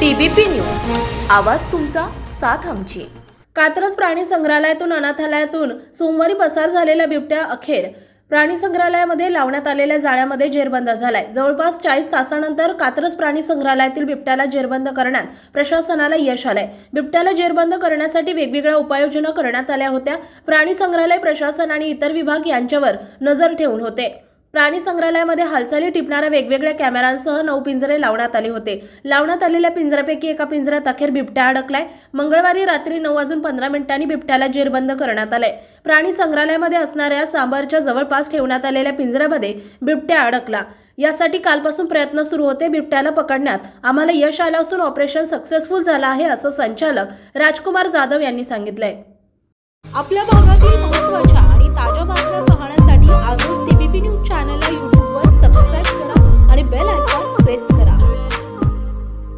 TBP news. आवाज तुमचा साथ आमची. कात्रज प्राणी संग्रहालयातून अनाथालयातून सोमवारी पसार झालेल्या बिबट्या अखेर प्राणी संग्रहालयामध्ये लावण्यात आलेल्या जाळ्यामध्ये जेरबंद झालाय. जवळपास चाळीस तासानंतर कात्रज प्राणी संग्रहालयातील बिबट्याला जेरबंद करण्यात प्रशासनाला यश आलंय. बिबट्याला जेरबंद करण्यासाठी वेगवेगळ्या उपाययोजना करण्यात आल्या होत्या. प्राणी संग्रहालय प्रशासन आणि इतर विभाग यांच्यावर नजर ठेवून होते. प्राणी संग्रहालयामध्ये हालचाली टिपणाऱ्या वेगवेगळ्या कॅमेऱ्यांसह नऊ पिंजरे लावण्यात आले होते. लावण्यात आलेल्या पिंजऱ्यापैकी एका पिंजऱ्यात अखेर बिबट्या अडकलाय. मंगळवारी रात्री नऊ वाजून पंधरा मिनिटांनी बिबट्याला जेरबंद करण्यात आलंय. प्राणी संग्रहालयामध्ये असणाऱ्या सांबारच्या जवळपास ठेवण्यात आलेल्या पिंजऱ्यामध्ये बिबट्या अडकला. यासाठी कालपासून प्रयत्न सुरू होते बिबट्याला पकडण्यात. आम्हाला यश आलं असून ऑपरेशन सक्सेसफुल झालं आहे असं संचालक राजकुमार जाधव यांनी सांगितलंय. आपल्या भागातील महत्त्वाच्या